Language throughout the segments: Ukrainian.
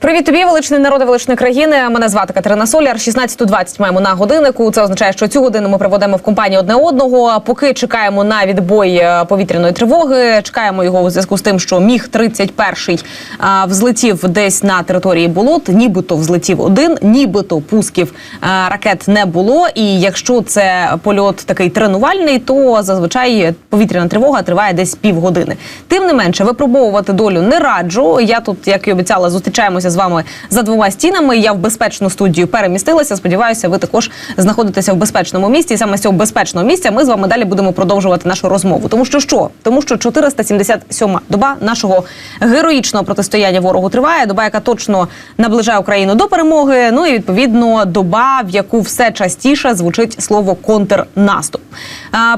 Привіт тобі, величний народи, величної країни. Мене звати Катерина Соляр. 16.20 маємо на годиннику. Це означає, що цю годину ми проведемо в компанії одне одного. Поки чекаємо на відбой е, повітряної тривоги. Чекаємо його у зв'язку з тим, що міг 31 а, взлетів десь на території болот. Нібито взлетів один, нібито пусків а, ракет не було. І якщо це польот такий тренувальний, то зазвичай повітряна тривога триває десь півгодини. Тим не менше, випробовувати долю не раджу. Я тут, як і обіцяла, зустрічаємося з вами за двома стінами. Я в безпечну студію перемістилася. Сподіваюся, ви також знаходитеся в безпечному місці. І саме з цього безпечного місця ми з вами далі будемо продовжувати нашу розмову. Тому що що? Тому що 477-ма доба нашого героїчного протистояння ворогу триває. Доба, яка точно наближає Україну до перемоги. Ну і відповідно доба, в яку все частіше звучить слово контрнаступ.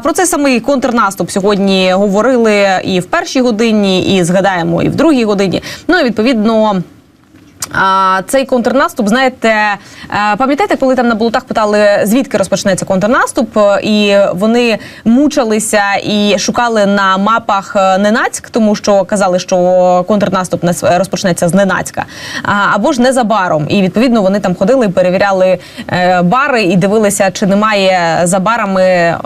Про це самий контрнаступ сьогодні говорили і в першій годині, і згадаємо, і в другій годині. Ну і відповідно. А, цей контрнаступ, знаєте, е, пам'ятаєте, коли там на болотах питали, звідки розпочнеться контрнаступ, е, і вони мучилися і шукали на мапах е, Ненацьк, тому що казали, що контрнаступ розпочнеться з Ненацька, або ж незабаром. І відповідно вони там ходили перевіряли бари і дивилися, чи немає за барами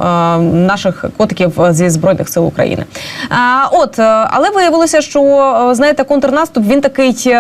наших котиків зі збройних сил України. От, але виявилося, що знаєте, контрнаступ він такий.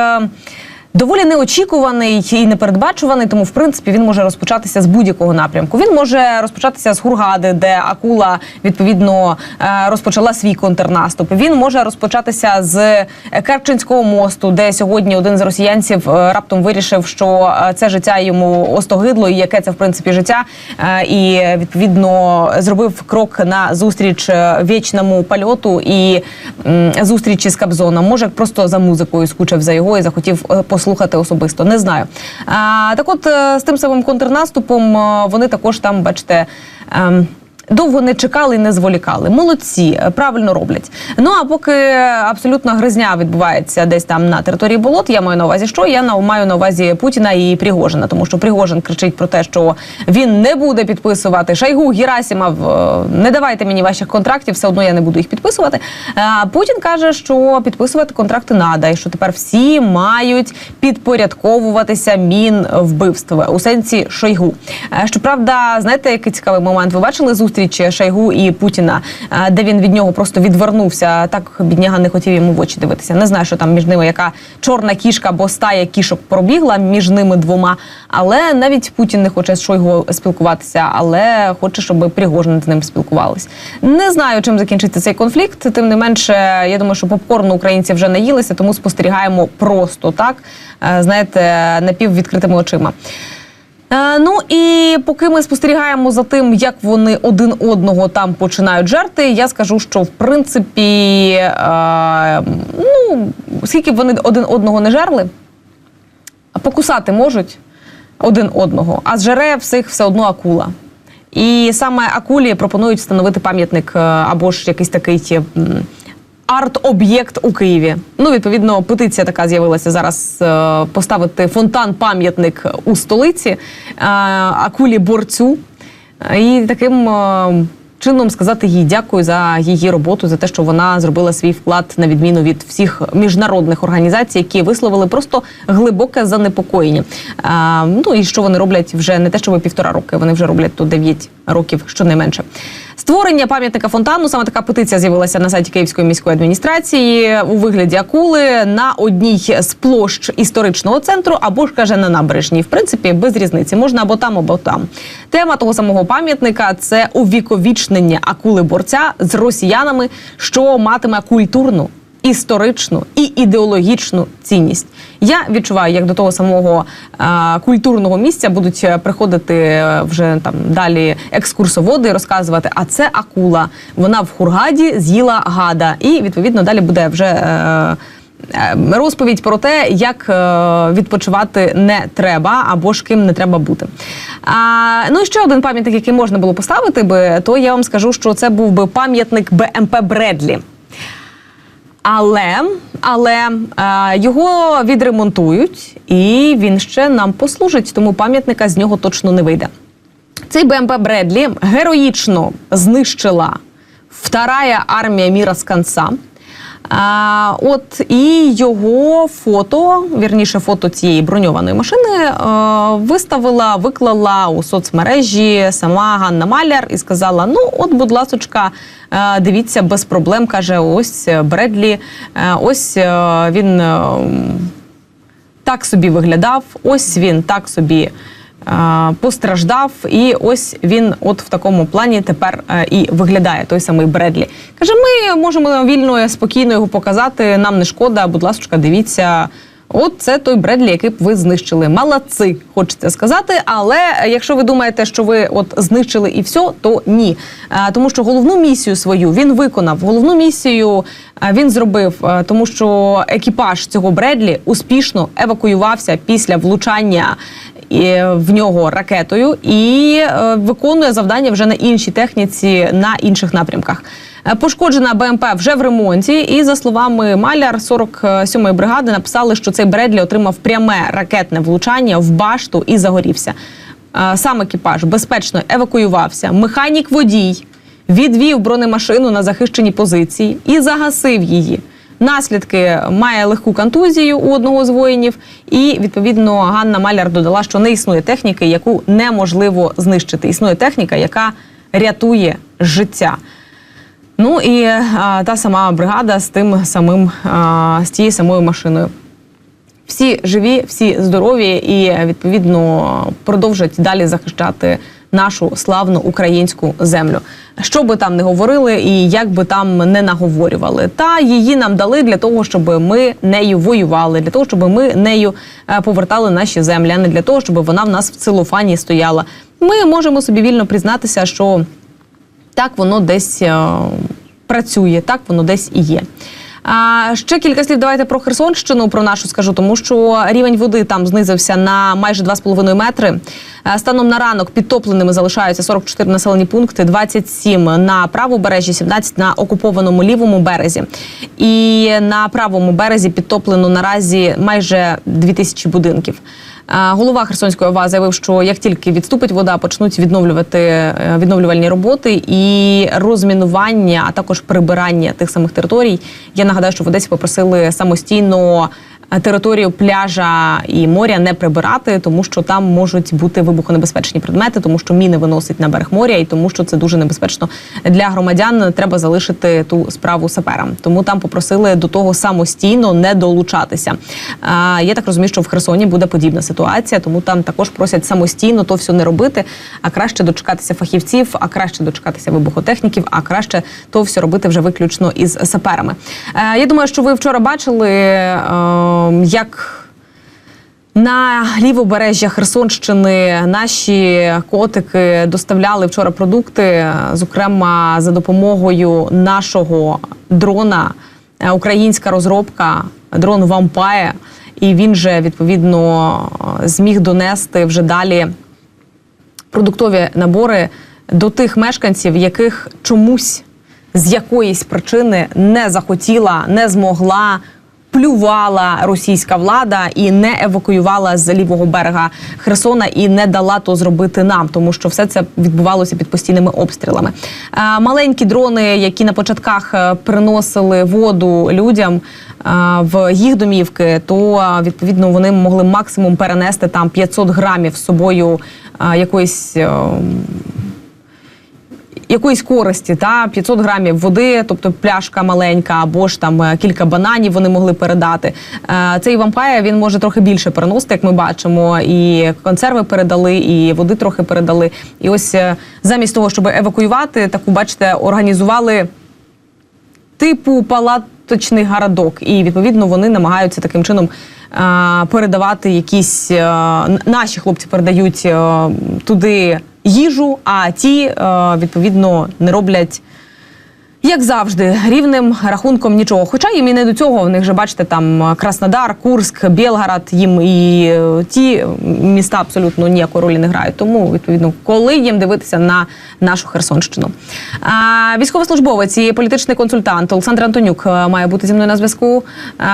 Е, Доволі неочікуваний і непередбачуваний, тому в принципі він може розпочатися з будь-якого напрямку. Він може розпочатися з Хургади, де акула відповідно е, розпочала свій контрнаступ. Він може розпочатися з Керченського мосту, де сьогодні один з росіянців е, раптом вирішив, що е, це життя йому остогидло, і яке це в принципі життя, Е, і відповідно зробив крок на зустріч е, вічному польоту і зустрічі з Кабзоном. Може, просто за музикою скучив за його і захотів е, послухати особисто. Не знаю. Так, от е, з тим самим контрнаступом е, вони також там, бачите. Довго не чекали і не зволікали. Молодці, е, правильно роблять. Ну а поки абсолютно гризня відбувається десь там на території болот, я маю на увазі, що я на маю на увазі Путіна і Пригожина, тому що Пригожин кричить про те, що він не буде підписувати Шайгу Герасимов, е, Не давайте мені ваших контрактів, все одно я не буду їх підписувати. А Путін каже, що підписувати контракти надо, і що тепер всі мають підпорядковуватися мін вбивств у сенсі Шойгу. Е, Щоправда, знаєте, який цікавий момент? Ви бачили зустріч Шойгу і Путіна, е, де він від нього просто відвернувся. Так бідняга не хотів йому в очі дивитися. Не знаю, що там між ними яка чорна кішка, або стая кішок пробігла між ними двома. Але навіть Путін не хоче з Шойгу спілкуватися, але хоче, щоб Пригожин з ним спілкувались. Не знаю, чим закінчиться цей конфлікт. Тим не менше, я думаю, що попкорну українці вже наїлися, тому спостерігаємо просто так, е, знаєте, напіввідкритими очима. Е, Ну і поки ми спостерігаємо за тим, як вони один одного там починають жерти, я скажу, що в принципі, е, ну скільки б вони один одного не жерли, покусати можуть один одного, а зжере всіх все одно акула. І саме акулі пропонують встановити пам'ятник е, або ж якийсь такий арт-об'єкт у Києві. Ну, відповідно, петиція така з'явилася зараз е, поставити фонтан-пам'ятник у столиці е, акулі борцю. Е, І таким е, чином сказати їй дякую за її роботу, за те, що вона зробила свій вклад на відміну від всіх міжнародних організацій, які висловили просто глибоке занепокоєння. Е, Ну і що вони роблять вже не те, що ви півтора роки, вони вже роблять тут 9 років, щонайменше. Створення пам'ятника фонтану саме така петиція з'явилася на сайті Київської міської адміністрації у вигляді акули на одній з площ історичного центру або ж каже на набережній. В принципі, без різниці можна або там, або там. Тема того самого пам'ятника це увіковічнення акули борця з росіянами, що матиме культурну. Історичну і ідеологічну цінність я відчуваю, як до того самого е, культурного місця будуть е, приходити е, вже там далі екскурсоводи розказувати. А це акула. Вона в Хургаді з'їла гада, і відповідно далі буде вже. Е, е, Розповідь про те, як відпочивати не треба або ж ким не треба бути. А, ну і ще один пам'ятник, який можна було поставити би, то я вам скажу, що це був би пам'ятник БМП Бредлі. Але, але е, його відремонтують, і він ще нам послужить, тому пам'ятника з нього точно не вийде. Цей БМП Бредлі героїчно знищила вторая армія міра з конца. А, от і його фото, вірніше, фото цієї броньованої машини е, виставила, виклала у соцмережі сама Ганна Маляр і сказала: Ну, от, будь ласочка, е, дивіться, без проблем каже: ось Бредлі, е, ось він. е, так собі виглядав, ось він так собі постраждав, і ось він, от в такому плані, тепер е, і виглядає той самий Бредлі. Каже: ми можемо вільно спокійно його показати. Нам не шкода, будь ласка, дивіться. От це той Бредлі, який б ви знищили. Молодці, хочеться сказати. Але якщо ви думаєте, що ви от знищили і все, то ні. Е, Тому що головну місію свою він виконав. Головну місію е, він зробив, е, тому що екіпаж цього Бредлі успішно евакуювався після влучання е, в нього ракетою і е, виконує завдання вже на іншій техніці на інших напрямках. Е, Пошкоджена БМП вже в ремонті, і за словами Маляр 47-ї бригади написали, що цей Бредлі отримав пряме ракетне влучання в башту і загорівся. Е, Сам екіпаж безпечно евакуювався. Механік водій відвів бронемашину на захищені позиції і загасив її. Наслідки має легку контузію у одного з воїнів, і відповідно Ганна Маляр додала, що не існує техніки, яку неможливо знищити. Існує техніка, яка рятує життя. Ну і а, та сама бригада з тим самим а, з тією самою машиною. Всі живі, всі здорові і відповідно продовжать далі захищати нашу славну українську землю. Що би там не говорили, і як би там не наговорювали, та її нам дали для того, щоб ми нею воювали, для того, щоб ми нею е, повертали наші землі, а не для того, щоб вона в нас в целофані стояла. Ми можемо собі вільно признатися, що так воно десь е, працює, так воно десь і є. А ще кілька слів давайте про Херсонщину, про нашу скажу, тому що рівень води там знизився на майже 2,5 метри. Станом на ранок підтопленими залишаються 44 населені пункти, 27 на правобережжі, 17 на окупованому лівому березі. І на правому березі підтоплено наразі майже 2000 будинків. Голова Херсонської ОВА заявив, що як тільки відступить вода, почнуть відновлювати е, відновлювальні роботи і розмінування, а також прибирання тих самих територій. Я нагадаю, що в Одесі попросили самостійно територію пляжа і моря не прибирати, тому що там можуть бути вибухонебезпечні предмети, тому що міни виносить на берег моря, і тому що це дуже небезпечно для громадян. Треба залишити ту справу саперам. Тому там попросили до того самостійно не долучатися. А, Я так розумію, що в Херсоні буде подібна ситуація, тому там також просять самостійно то все не робити, а краще дочекатися фахівців, а краще дочекатися вибухотехніків, а краще то все робити вже виключно із саперами. Е, Я думаю, що ви вчора бачили, е, як. На лівобережжя Херсонщини наші котики доставляли вчора продукти, зокрема за допомогою нашого дрона, Е, українська розробка, дрон Вампає. І він же відповідно зміг донести вже далі продуктові набори до тих мешканців, яких чомусь з якоїсь причини не захотіла, не змогла. Плювала російська влада і не евакуювала з лівого берега Херсона і не дала то зробити нам, тому що все це відбувалося під постійними обстрілами. Е, Маленькі дрони, які на початках е, приносили воду людям е, в їх домівки, то відповідно вони могли максимум перенести там 500 грамів з собою якоїсь. Якоїсь користі, та 500 грамів води, тобто пляшка маленька, або ж там е, кілька бананів вони могли передати. Е, Цей вампая він може трохи більше переносити, як ми бачимо. І консерви передали, і води трохи передали. І ось е, замість того, щоб евакуювати, таку бачите, організували типу палаточний городок, і відповідно вони намагаються таким чином передавати якісь наші хлопці передають туди їжу, а ті е, відповідно не роблять. Як завжди, рівним рахунком нічого. Хоча їм і не до цього. В них же бачите, там Краснодар, Курск, Білгород, їм і е, ті міста абсолютно ніякої ролі не грають. Тому відповідно, коли їм дивитися на нашу Херсонщину. А, військовослужбовець і політичний консультант Олександр Антонюк е, має бути зі мною на зв'язку.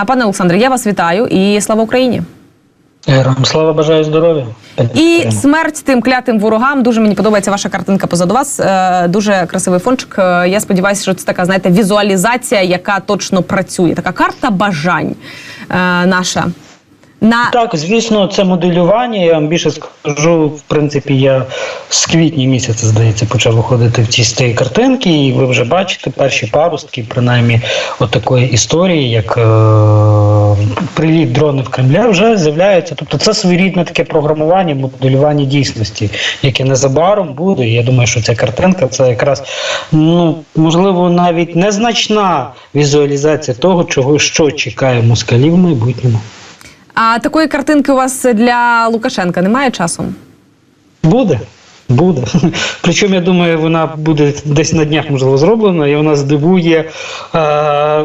Пане Олександре, я вас вітаю і слава Україні. Героям слава бажаю здоров'я. І смерть тим клятим ворогам. Дуже мені подобається ваша картинка позаду вас. Е, Дуже красивий фончик. Е, Я сподіваюся, що це така, знаєте, візуалізація, яка точно працює. Така карта бажань е, наша. На Так, звісно, це моделювання. Я вам більше скажу. В принципі, я з квітня місяця, здається, почав виходити в ці з цієї картинки, і ви вже бачите перші паростки, принаймні, от такої історії, як е- приліт дронів Кремля, вже з'являється. Тобто, це своєрідне таке програмування, моделювання дійсності, яке незабаром буде. Я думаю, що ця картинка це якраз ну можливо навіть незначна візуалізація того, чого що чекає москалів в майбутньому. А такої картинки у вас для Лукашенка немає часом? Буде. Буде. Причому я думаю, вона буде десь на днях, можливо, зроблена, і вона здивує е-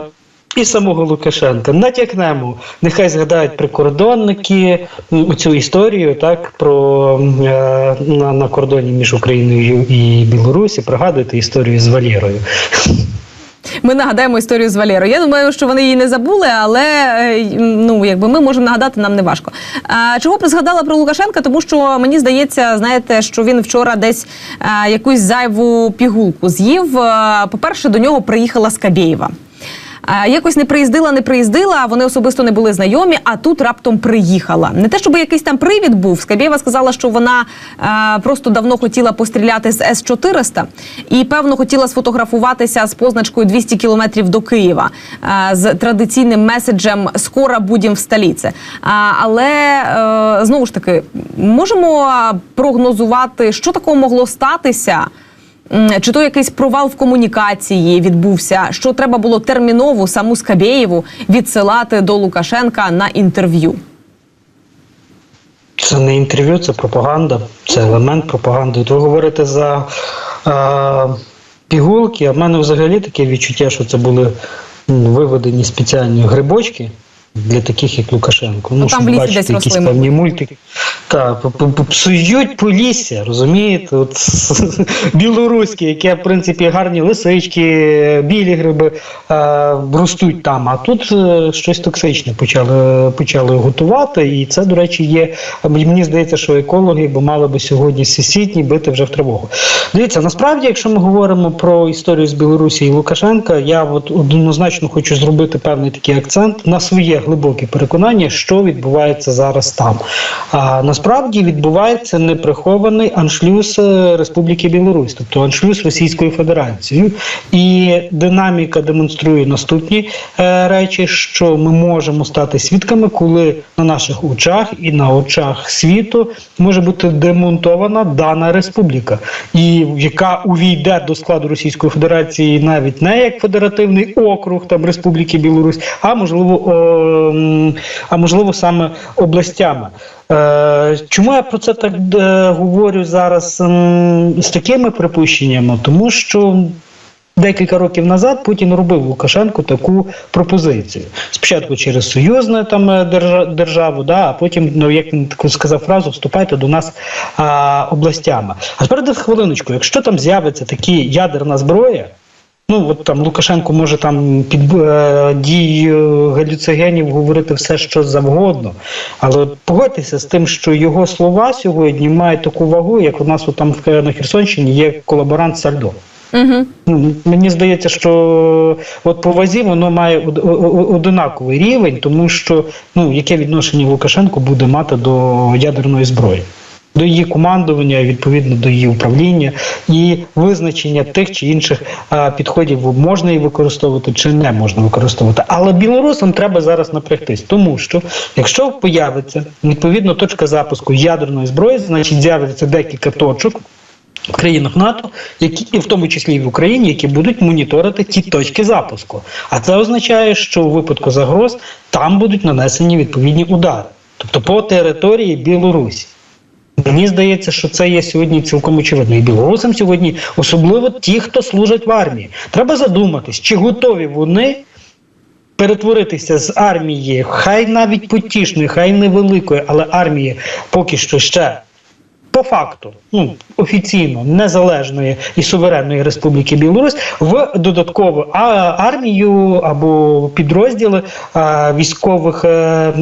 і самого Лукашенка. Натякнемо, нехай згадають прикордонники цю історію так, про е- на, на кордоні між Україною і Білорусі. Пригадуєте історію з Валєрою. Ми нагадаємо історію з Валерою. Я думаю, що вони її не забули, але е, ну якби ми можемо нагадати, нам не важко. А, чого згадала про Лукашенка? Тому що мені здається, знаєте, що він вчора десь а, якусь зайву пігулку з'їв. Е, По-перше, до нього приїхала Скабєєва. Якось не приїздила, не приїздила. Вони особисто не були знайомі, а тут раптом приїхала. Не те, щоб якийсь там привід був. Скабєєва сказала, що вона е, просто давно хотіла постріляти з С 400 і певно хотіла сфотографуватися з позначкою 200 кілометрів до Києва е, з традиційним меседжем Скоро будем в столиці. Але е, знову ж таки можемо прогнозувати, що такого могло статися. Чи то якийсь провал в комунікації відбувся, що треба було терміново саму Скабєєву відсилати до Лукашенка на інтерв'ю? Це не інтерв'ю, це пропаганда, це елемент пропаганди. Ви говорите за е, пігулки, а в мене взагалі таке відчуття, що це були виведені спеціальні грибочки. Для таких, як Лукашенко. Ну, там в лісі десь якісь росли, певні мультики. Так, псують полісся, розумієте? От, білоруське, яке, в принципі, гарні лисички, білі гриби е, ростуть там. А тут е, щось токсичне почали, почали готувати. І це, до речі, є. Мені здається, що екологи бо мали би сьогодні всесвітні бити вже в тривогу. Дивіться, насправді, якщо ми говоримо про історію з Білорусі і Лукашенка, я от однозначно хочу зробити певний такий акцент на своє глибоке переконання, що відбувається зараз там. А насправді відбувається неприхований аншлюз е, Республіки Білорусь, тобто аншлюз Російською Федерацією. І динаміка демонструє наступні е, речі, що ми можемо стати свідками, коли на наших очах і на очах світу може бути демонтована дана республіка, і яка увійде до складу Російської Федерації навіть не як федеративний округ там Республіки Білорусь, а можливо, а можливо саме областями. Е, Чому я про це так е, говорю зараз з такими припущеннями? Тому що Декілька років назад Путін робив Лукашенку таку пропозицію. Спочатку через союзну там е, державу, да, а потім, ну як він таку сказав фразу, вступайте до нас областями. А тепер хвилиночку, якщо там з'явиться такі ядерна зброя. Ну от там Лукашенко може там під е, дією галюцигенів говорити все, що завгодно. Але от погодьтеся з тим, що його слова сьогодні мають таку вагу, як у нас от там в на Херсонщині є колаборант Сальдо. Угу. Мені здається, що от по вазі воно має одинаковий рівень, тому що ну яке відношення Лукашенко буде мати до ядерної зброї. До її командування, відповідно до її управління і визначення тих чи інших підходів можна її використовувати чи не можна використовувати. Але білорусам треба зараз напрягтись, тому що якщо появиться відповідно точка запуску ядерної зброї, значить з'явиться декілька точок в країнах НАТО, які і в тому числі і в Україні, які будуть моніторити ті точки запуску. А це означає, що у випадку загроз там будуть нанесені відповідні удари, тобто по території Білорусі. Мені здається, що це є сьогодні цілком очевидно. І білорусам сьогодні, особливо ті, хто служать в армії, треба задуматись, чи готові вони перетворитися з армії, хай навіть потішної, хай невеликої, але армії поки що ще по факту, ну офіційно незалежної і суверенної Республіки Білорусь в додаткову армію або підрозділи військових е,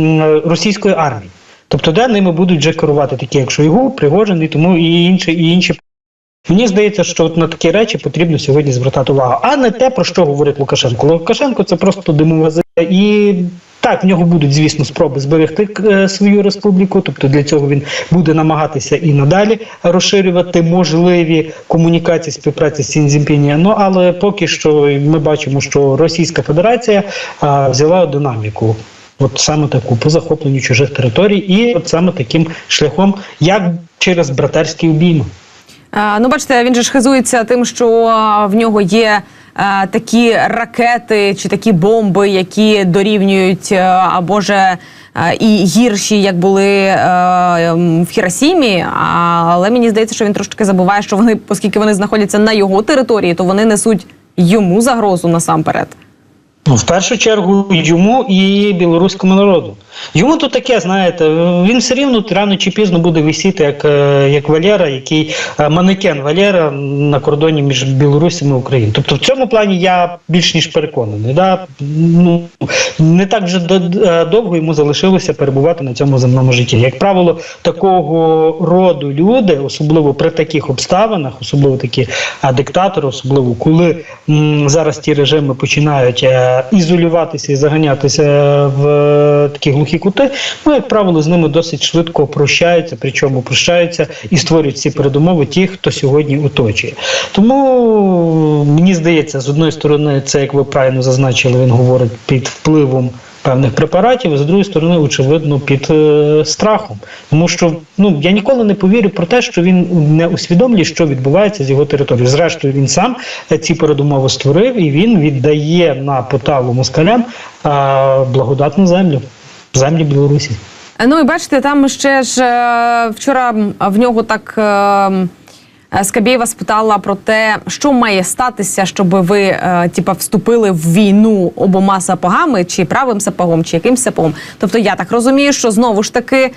російської армії. Тобто, де ними будуть вже керувати такі, як Шойгу, Пригожин і тому і інші, і інші. Мені здається, що от на такі речі потрібно сьогодні звертати увагу, а не те, про що говорить Лукашенко. Лукашенко це просто димова. І так, в нього будуть, звісно, спроби зберегти е, свою республіку. Тобто для цього він буде намагатися і надалі розширювати можливі комунікації співпраці з Сінзімпіні. Ну але поки що ми бачимо, що Російська Федерація а, взяла динаміку. От саме таку по захопленню чужих територій, і от саме таким шляхом, як через братерські обійми. Ну, бачите, він же ж хизується тим, що в нього є такі ракети чи такі бомби, які дорівнюють або е, і гірші, як були в Хіросімі. Але мені здається, що він трошки забуває, що вони, оскільки вони знаходяться на його території, то вони несуть йому загрозу насамперед. Ну, в першу чергу йому і білоруському народу. Йому тут таке, знаєте, він все рівно рано чи пізно буде висіти, як, е, як Валера, який е, манекен Валера на кордоні між Білорусем і Україною. Тобто в цьому плані я більш ніж переконаний. Да? Ну, не так вже е, довго йому залишилося перебувати на цьому земному житті. Як правило, такого роду люди, особливо при таких обставинах, особливо такі диктатори, особливо коли м, зараз ті режими починають е, ізолюватися і заганятися в такі глухі кути, ну, як правило, з ними досить швидко прощаються, причому прощаються і створюють ці передумови ті, хто сьогодні оточує. Тому мені здається, з одної сторони, це як ви правильно зазначили, він говорить під впливом. Певних препаратів, а з другої сторони, очевидно, під е, страхом. Тому що ну я ніколи не повірю про те, що він не усвідомлює, що відбувається з його територією. Зрештою, він сам е, ці передумови створив і він віддає на поталу москалям е, благодатну землю, землі Білорусі. Ну і бачите, там ще ж е, вчора в нього так. е, е, Скабєєва спитала про те, що має статися, щоб ви е, типа вступили в війну обома сапогами, чи правим сапогом, чи яким сапогом. Тобто я так розумію, що знову ж таки.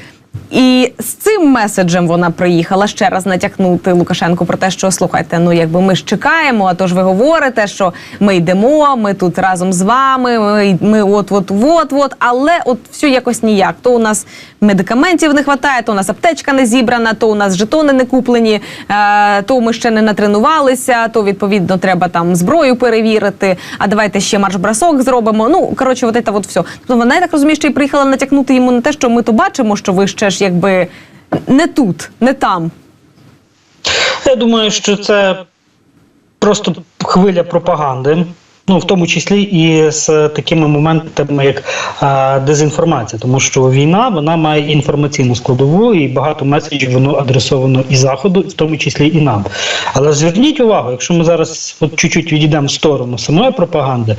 І з цим меседжем вона приїхала ще раз натякнути Лукашенку про те, що слухайте, ну якби ми ж чекаємо, а то ж ви говорите, що ми йдемо, ми тут разом з вами, ми, ми от, от, от, от, але от все якось ніяк. То у нас медикаментів не вистачає, то у нас аптечка не зібрана, то у нас жетони не куплені, е, то ми ще не натренувалися, то відповідно треба там зброю перевірити. А давайте ще марш-бросок зробимо. Ну коротше, от це от все. Тобто вона я так розумію, що і приїхала натякнути йому на те, що ми то бачимо, що ви ще ж якби не тут, не там. Я думаю, що це просто хвиля пропаганди. Ну, в тому числі і з такими моментами, як а, дезінформація, тому що війна вона має інформаційну складову, і багато меседжів воно адресовано і заходу, в тому числі і нам. Але зверніть увагу, якщо ми зараз от чуть-чуть відійдемо в сторону самої пропаганди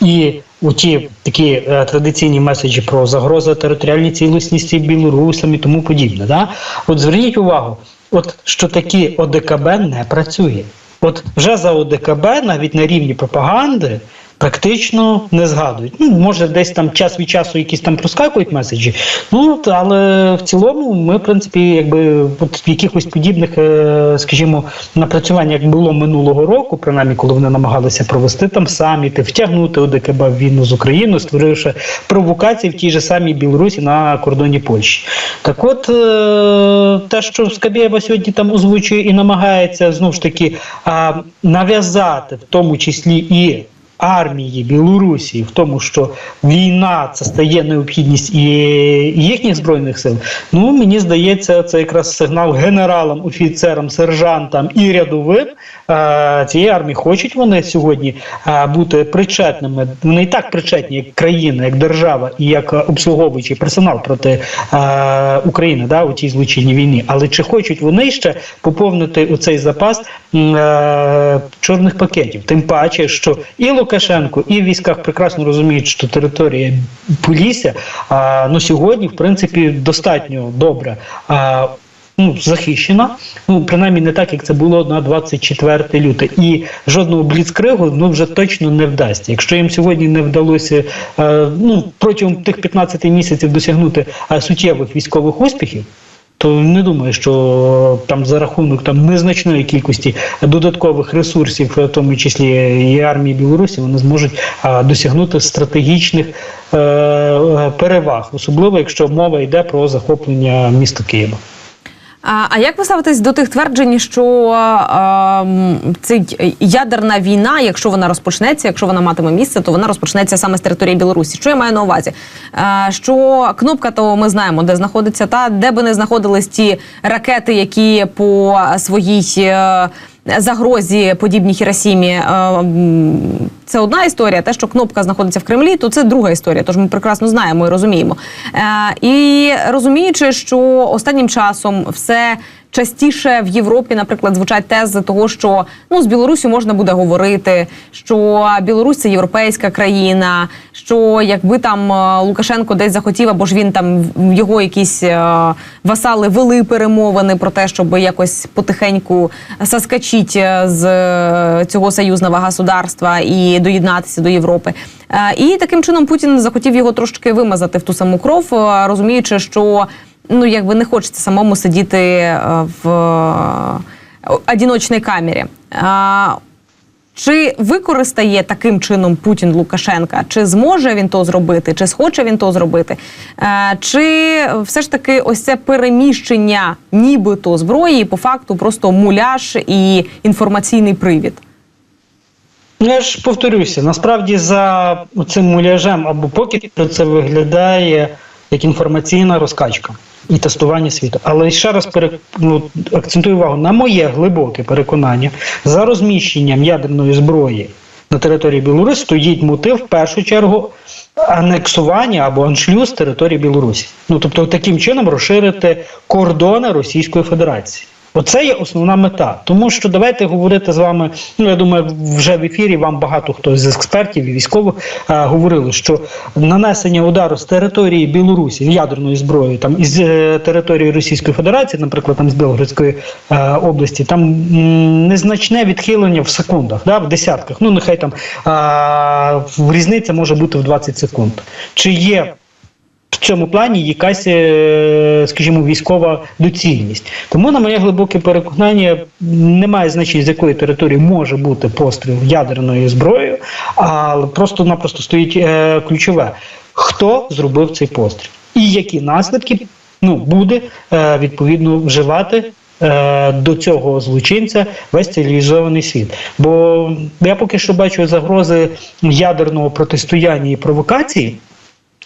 і у ті такі е, традиційні меседжі про загрозу територіальній цілісності білорусам і тому подібне, да? от зверніть увагу, от що такі ОДКБ не працює. От вже за ОДКБ, навіть на рівні пропаганди, практично не згадують. Ну, може, десь там час від часу якісь там проскакують меседжі. Ну але в цілому ми, в принципі, якби от якихось подібних, е, скажімо, напрацювань, як було минулого року, принаймні, коли вони намагалися провести там саміти, втягнути ОДКБ в війну з Україною, створивши провокації в тій же самій Білорусі на кордоні Польщі. Так от е, те, що Скабєєва сьогодні там озвучує і намагається знову ж таки нав'язати, в тому числі і армії Білорусі, в тому, що війна це стає необхідність і їхніх збройних сил. Ну мені здається, це якраз сигнал генералам, офіцерам, сержантам і рядовим е, цієї армії. Хочуть вони сьогодні е, бути причетними. Вони і так причетні, як країна, як держава і як обслуговуючий персонал проти е, України да, у тій злочинній війні. Але чи хочуть вони ще поповнити у цей запас чорних пакетів? Тим паче, що і Лукашенко, і в військах прекрасно розуміють, що територія Полісся а, ну, сьогодні, в принципі, достатньо добре. А, Ну, захищена, ну принаймні не так, як це було на 24 люте. І жодного бліцкригу ну вже точно не вдасться. Якщо їм сьогодні не вдалося е, ну протягом тих 15 місяців досягнути е, суттєвих військових успіхів. То не думаю, що там за рахунок там незначної кількості додаткових ресурсів, в тому числі і армії Білорусі, вони зможуть а, досягнути стратегічних е, переваг, особливо якщо мова йде про захоплення міста Києва. А, як ви ставитесь до тих тверджень, що а, м, ядерна війна, якщо вона розпочнеться, якщо вона матиме місце, то вона розпочнеться саме з території Білорусі? Що я маю на увазі? А, що кнопка, то ми знаємо, де знаходиться, та де би не знаходились ті ракети, які по своїй. Загрозі подібній Хіросімі е, це одна історія. Те, що кнопка знаходиться в Кремлі, то це друга історія. Тож ми прекрасно знаємо і розуміємо. Е, і розуміючи, що останнім часом все частіше в Європі, наприклад, звучать тези того, що ну з Білорусі можна буде говорити, що Білорусь це європейська країна, що якби там е, Лукашенко десь захотів, або ж він там його якісь е, васали вели перемовини про те, щоб якось потихеньку соскочить е, з цього союзного государства і доєднатися до Європи. І таким чином Путін захотів його трошки вимазати в ту саму кров, розуміючи, що ну якби не хочеться самому сидіти е, в е, одиночній камері. Чи використає таким чином Путін Лукашенка? Чи зможе він то зробити, чи схоче він то зробити? Е, Чи все ж таки ось це переміщення нібито зброї по факту просто муляж і інформаційний привід? Ну, Я ж повторюся, насправді за цим муляжем або поки це виглядає як інформаційна розкачка і тестування світу. Але ще раз пере, ну, акцентую увагу на моє глибоке переконання за розміщенням ядерної зброї на території Білорусі стоїть мотив в першу чергу анексування або аншлюз території Білорусі. Ну тобто, таким чином розширити кордони Російської Федерації. Оце є основна мета. Тому що давайте говорити з вами. Ну я думаю, вже в ефірі вам багато хто з експертів і військових е, говорили, що нанесення удару з території Білорусі ядерною зброєю, там із е, території Російської Федерації, наприклад, там з Білгородської е, області, там м, незначне відхилення в секундах, да, в десятках. Ну нехай там е, різниця може бути в 20 секунд. Чи є цьому плані якась, е, скажімо, військова доцільність. Тому, на моє глибоке переконання, немає значення, з якої території може бути постріл ядерною зброєю, але просто-напросто стоїть е, ключове: хто зробив цей постріл і які наслідки ну, буде е, відповідно вживати. е, До цього злочинця весь цивілізований світ. Бо я поки що бачу загрози ядерного протистояння і провокації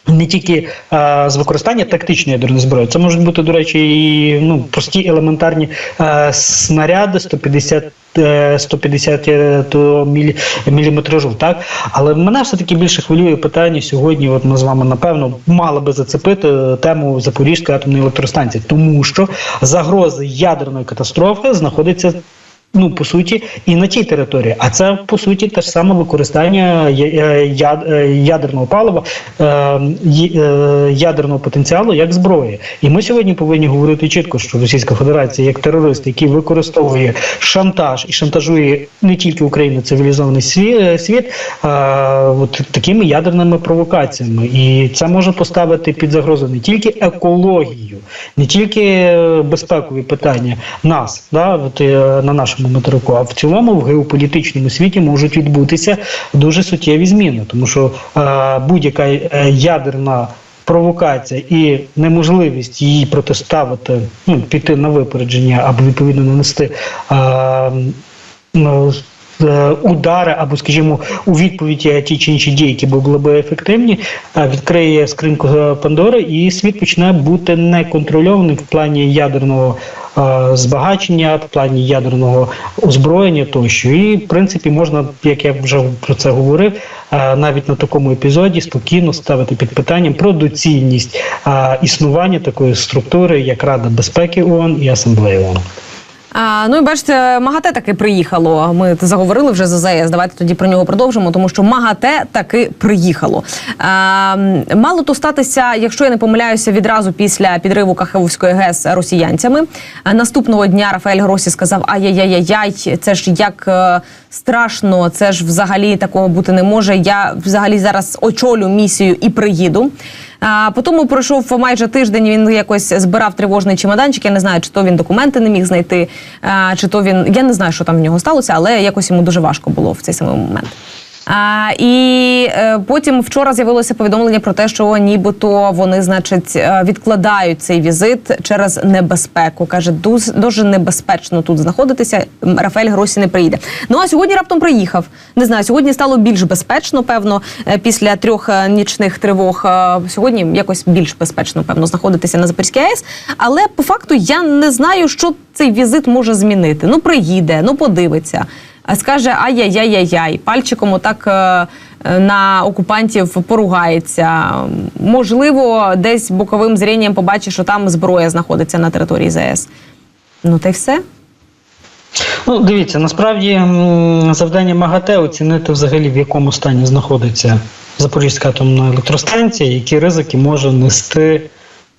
не тільки е, з використання тактичної ядерної зброї, це можуть бути, до речі, і ну, прості елементарні е, снаряди 150 е, 150 е, мілі, міліметражу, так? Але мене все-таки більше хвилює питання сьогодні, от ми з вами, напевно, мали би зацепити тему Запорізької атомної електростанції, тому що загрози ядерної катастрофи знаходиться Ну, по суті, і на тій території. А це по суті те ж саме використання ядерного палива, е, й- е, ядерного потенціалу як зброї. І ми сьогодні повинні говорити чітко, що Російська Федерація як терорист, який використовує шантаж і шантажує не тільки Україну, цивілізований світ, е, світ е, от такими ядерними провокаціями. І це може поставити під загрозу не тільки екологію, не тільки е, безпекові питання нас, да, от, на нашому материку, а в цілому в геополітичному світі можуть відбутися дуже суттєві зміни, тому що е, будь-яка е, ядерна провокація і неможливість її протиставити, ну, піти на випередження або відповідно нанести. Е, ну, Удари або, скажімо, у відповідь е, ті чи інші дії, які були б ефективні, е, відкриє скриньку е, Пандори, і світ почне бути неконтрольованим в плані ядерного е, збагачення, в плані ядерного озброєння тощо. І в принципі можна, як я вже про це говорив, е, навіть на такому епізоді спокійно ставити під питанням про доцільність е, існування такої структури, як Рада безпеки ООН і Асамблея ООН. А, ну і бачите, МАГАТЕ таки приїхало. Ми заговорили вже за ЗАЕС. Давайте тоді про нього продовжимо, тому що МАГАТЕ таки приїхало. А, мало то статися, якщо я не помиляюся, відразу після підриву Каховської ГЕС росіянцями. А наступного дня Рафаель Гросі сказав: Ай-яй-яй-яй, це ж як е, страшно, це ж взагалі такого бути не може. Я взагалі зараз очолю місію і приїду. А потім пройшов майже тиждень. Він якось збирав тривожний чемоданчик. Я не знаю, чи то він документи не міг знайти, чи то він. Я не знаю, що там в нього сталося, але якось йому дуже важко було в цей самий момент. А, і е, потім вчора з'явилося повідомлення про те, що нібито вони, значить, е, відкладають цей візит через небезпеку. каже, дуже, дуже небезпечно тут знаходитися. Рафаель Гросі не приїде. Ну а сьогодні раптом приїхав. Не знаю, сьогодні стало більш безпечно, певно, е, після трьох нічних тривог. Сьогодні якось більш безпечно, певно, знаходитися на Запорізькій АЕС. Але по факту я не знаю, що цей візит може змінити. Ну, приїде, ну подивиться. Скаже ай-яй-яй-яй-яй, пальчиком отак е, е, на окупантів поругається. Можливо, десь боковим зрінням побачить, що там зброя знаходиться на території ЗС. Ну та й все. Ну, дивіться, насправді завдання МАГАТЕ оцінити взагалі в якому стані знаходиться Запорізька атомна електростанція, які ризики може нести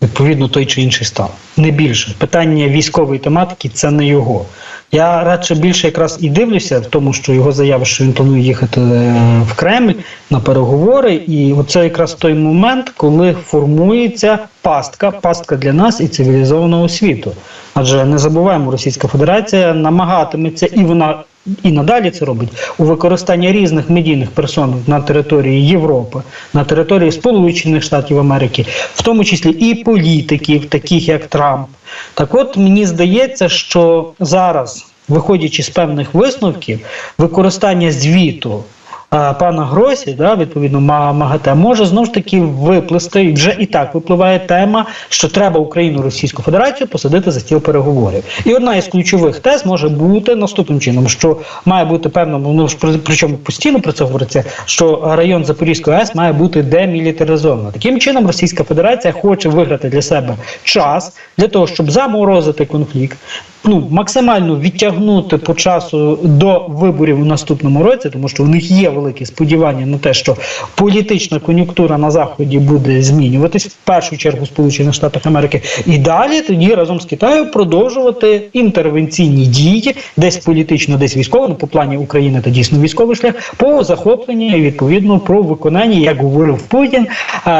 відповідно той чи інший стан. Не більше. Питання військової тематики це не його. Я радше більше якраз і дивлюся в тому, що його заява, що він планує їхати е, в Кремль на переговори, і оце якраз той момент, коли формується пастка, пастка для нас і цивілізованого світу. Адже не забуваємо, Російська Федерація намагатиметься і вона і надалі це робить у використанні різних медійних персон на території Європи, на території Сполучених Штатів Америки, в тому числі і політиків, таких як Трамп. Так от мені здається, що зараз, виходячи з певних висновків, використання звіту пана Гросі, да, відповідно, МАГАТЕ, може знову ж таки виплисти, вже і так випливає тема, що треба Україну Російську Федерацію посадити за стіл переговорів. І одна із ключових тез може бути наступним чином, що має бути певно, ну причому постійно про це говориться, що район Запорізької АЕС має бути демілітаризовано. Таким чином, Російська Федерація хоче виграти для себе час для того, щоб заморозити конфлікт, ну максимально відтягнути по часу до виборів у наступному році, тому що у них є великі сподівання на те, що політична кон'юнктура на заході буде змінюватись в першу чергу Сполучених Штатах Америки, і далі тоді разом з Китаєм продовжувати інтервенційні дії, десь політично, десь військово. Ну, по плані України це дійсно військовий шлях по захопленню і відповідно про виконання, як говорив Путін,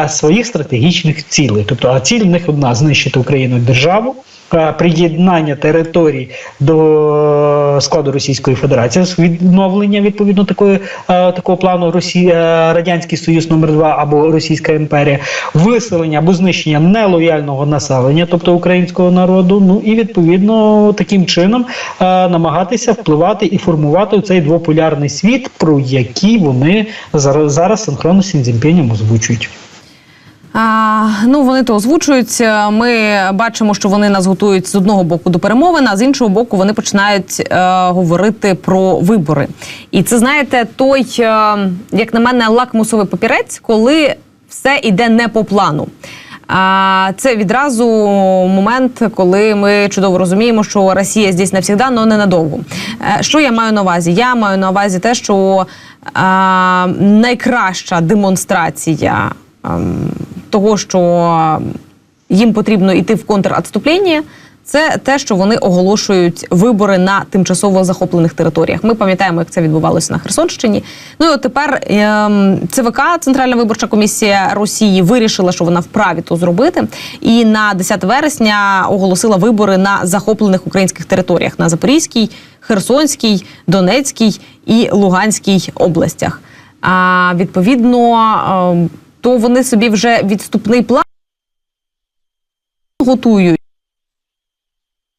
своїх стратегічних цілей. Тобто, а ціль в них одна знищити Україну державу. Е, Приєднання територій до складу Російської Федерації, відновлення відповідно такої е, такого плану Росія, Радянський Союз номер 2 або Російська імперія, виселення або знищення нелояльного населення, тобто українського народу. Ну і відповідно таким чином е, намагатися впливати і формувати цей двополярний світ, про який вони зараз, зараз синхронно з Сінзінпінем озвучують. А, ну вони то озвучують. Е, Ми бачимо, що вони нас готують з одного боку до перемовин, а з іншого боку, вони починають е, говорити про вибори. І це знаєте, той, е, як на мене, лакмусовий папірець, коли все йде не по плану. А це відразу момент, коли ми чудово розуміємо, що Росія здесь навсігда, але не надовго. Що я маю на увазі? Я маю на увазі те, що а, найкраща демонстрація ем, того, що їм потрібно йти в контротступлення, це те, що вони оголошують вибори на тимчасово захоплених територіях. Ми пам'ятаємо, як це відбувалося на Херсонщині. Ну і от тепер ем, ЦВК, Центральна виборча комісія Росії, вирішила, що вона вправі то зробити, і на 10 вересня оголосила вибори на захоплених українських територіях на Запорізькій, Херсонській, Донецькій і Луганській областях. А відповідно, ем, то вони собі вже відступний план готують.